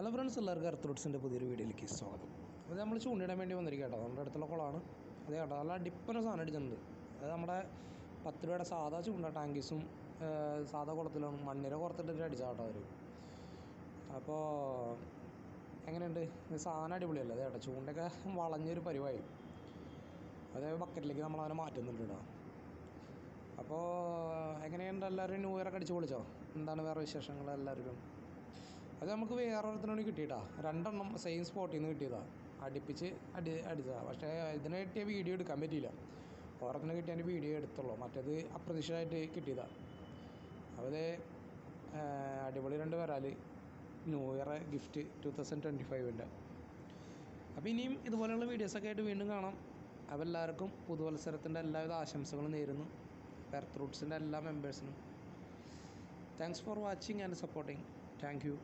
Hello friends എല്ലാവർക്കും Earth റൂട്ട്സിന്റെ പുതിയൊരു വീഡിയോയിലേക്ക് സ്വാഗതം. അത് നമ്മൾ ചൂണ്ടിടാൻ വേണ്ടി വന്നിരിക്കുക കേട്ടോ. നമ്മുടെ അടുത്തുള്ള കുളമാണ്. അതെ കേട്ടോ നല്ല ഡിപ്പന സാധനം അടിച്ചിട്ടുണ്ട്. അത് നമ്മുടെ പത്ത് രൂപയുടെ സാധാ ചൂണ്ട ടാങ്കീസും സാധാ കുളത്തിലും മണ്ണിര കുറത്തിട്ടിട്ട് അടിച്ചാൽ കേട്ടോ അവർ അപ്പോൾ എങ്ങനെയുണ്ട്? സാധനം അടിപൊളിയല്ലേ? അതെ കേട്ടോ ചൂണ്ടൊക്കെ വളഞ്ഞൊരു പരിവായി. അതേ ബക്കറ്റിലേക്ക് നമ്മൾ അവനെ മാറ്റുന്നുണ്ട് കേട്ടോ. അപ്പോൾ എങ്ങനെയുണ്ട്? എല്ലാവരും ന്യൂ ഇയറൊക്കെ അടിച്ച് പൊളിച്ചോ? എന്താണ് വേറെ വിശേഷങ്ങൾ എല്ലാവർക്കും? അത് നമുക്ക് വേറൊരുത്തിനോട് കിട്ടിയിട്ടാ. രണ്ടെണ്ണം സെയിം സ്പോട്ടിൽ നിന്ന് കിട്ടിയതാ. അടുപ്പിച്ച് അടി അടിച്ചതാ. പക്ഷേ ഇതിനെ കിട്ടിയ വീഡിയോ എടുക്കാൻ പറ്റിയില്ല. ഓരോത്തിനെ കിട്ടിയ എന്റെ വീഡിയോ എടുത്തുള്ളൂ. മറ്റേത് അപ്രതീക്ഷിതമായിട്ട് കിട്ടിയതാ. അപ്പോൾ അടിപൊളി രണ്ട് വരാൽ new year gift two thousand twenty ഫൈവിന്റെ അപ്പോൾ ഇനിയും ഇതുപോലെയുള്ള വീഡിയോസൊക്കെ ആയിട്ട് വീണ്ടും കാണാം. അപ്പോൾ എല്ലാവർക്കും പുതുവത്സരത്തിന്റെ എല്ലാവിധ ആശംസകളും നേരുന്നു. എർത്ത് റൂട്ട്സിന്റെ എല്ലാ മെമ്പേഴ്സിനും thanks for watching and supporting thank you